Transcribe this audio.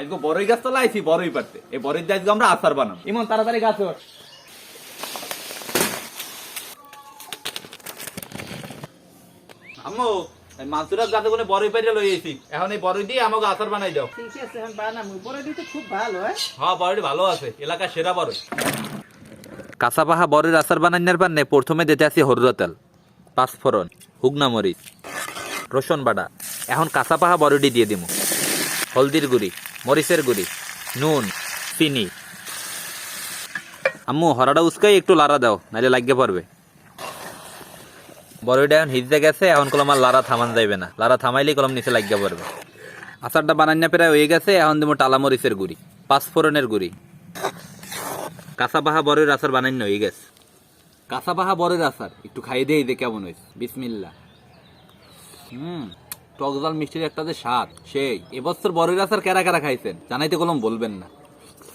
আজকে বড়ই গাছ তো লাইছি বড়ই পারতে এই বড়ই দিয়ে আজকে আমরা আচার বানাবো। ইমন তাড়াতাড়ি গাছ ওঠ। আম্মু এই মানসুরার গাছে কোনো বড়ই পাইরে লই এসি এখন এই বড়ই দিয়ে আমাকে আচার বানাই দাও। ঠিক আছে এখন বানাবো বড় দিতে খুব ভালো হ্যাঁ? হ্যাঁ বড়ই ভালো আছে। এলাকার সেরা বড়ই কাঁচা পাহা বড়ির আচার বানাইনার পান্নে প্রথমে দিতে আসি হরুরা তেল পাঁচফোড়ন হুগনা মরিচ রসুন বাটা। এখন কাঁচা পাহা বড়িটি দিয়ে দিব হলদির গুড়ি, মরিচের গুড়ি, নুন, চিনি। আম্মু, হরাটা উস্কাই, একটু লাড়া দাও নাহলে লাগিয়ে পড়বে। বড়িটা এখন হিজতে গেছে, এখন কলম আর লাড়া থামান যাইবে না। লাড়া থামাইলেই কলম নিচে লাগিয়ে পড়বে। আচারটা বানান্য প্রায় হয়ে গেছে, এখন দিব টালা মরিচের গুড়ি, পাঁচফোড়নের গুড়ি। কাঁচা পাহা বড়ের আচার বানান্য হয়ে গেছে। কাঁচা পাহা বড়ের আচার, একটু খাইয়ে দিয়ে কেমন হয়েছে। বিসমিল্লা হুম। টক জাল মিষ্টির একটা যে স্বাদ, সেই। এবছর বড়ই আচার কেরা কেরা খাইছেন? জানাইতে কলম বলবেন না।